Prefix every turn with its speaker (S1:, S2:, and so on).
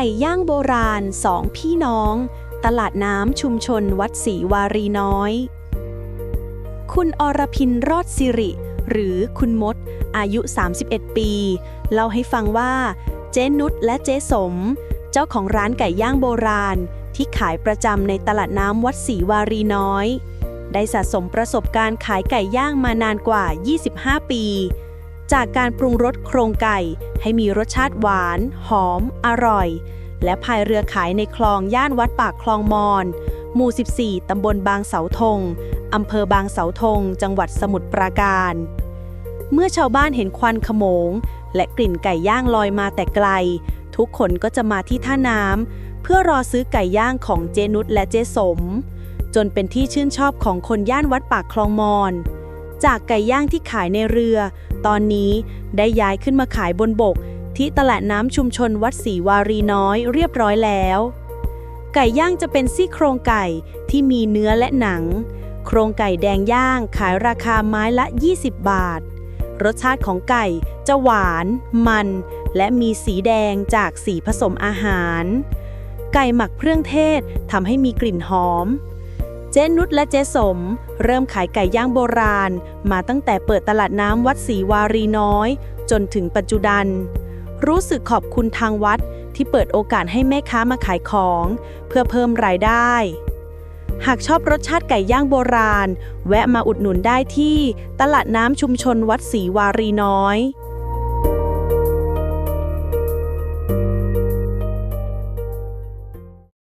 S1: ก่ย่างโบราณสองพี่น้อง ตลาดน้ำชุมชนวัดศรีวารีน้อย คุณอรพินรอดสิริ หรือคุณมด อายุ 31 ปี เล่าให้ฟังว่า เจ๊นุชและเจ๊สม เจ้าของร้านไก่ย่างโบราณ ที่ขายประจำในตลาดน้ำวัดศรีวารีน้อย ได้สะสมประสบการณ์ขายไก่ย่างมานานกว่า 25 ปี จากการปรุงรสโครงไก่ ให้มีรสชาติหวาน หอม อร่อย และพายเรือขายในคลองย่านวัดปากคลองมอนหมู่ 14 ตำบลบางเสาธง อำเภอบางเสาธง จังหวัดสมุทรปราการ เมื่อชาวบ้านเห็นควันขโมง และกลิ่นไก่ย่างลอยมาแต่ไกล ทุกคนก็จะมาที่ท่าน้ำเพื่อรอซื้อไก่ย่างของเจนุชและเจสม จนเป็นที่ชื่นชอบของคนย่านวัดปากคลองมอน จากไก่ย่างที่ขายในเรือ ตอนนี้ได้ย้ายขึ้นมาขายบนบก ที่ตลาดน้ำชุมชนวัดศรีวารีน้อยเรียบร้อยแล้ว ไก่ย่างจะเป็นซี่โครงไก่ที่มีเนื้อและหนัง โครงไก่แดงย่างขายราคาไม้ละ 20 บาท รสชาติของไก่จะหวาน มัน และมีสีแดงจากสีผสมอาหาร ไก่หมักเครื่องเทศทำให้มีกลิ่นหอม เจนุชและเจสม เริ่มขายไก่ย่างโบราณ มาตั้งแต่เปิดตลาดน้ำวัดศรีวารีน้อย จนถึงปัจจุบัน รู้สึกขอบคุณทางวัดที่เปิดโอกาสให้แม่ค้ามาขายของ เพื่อเพิ่มรายได้ หากชอบรสชาติไก่ย่างโบราณ แวะมาอุดหนุนได้ที่ตลาดน้ำชุมชนวัดศรีวารีน้อย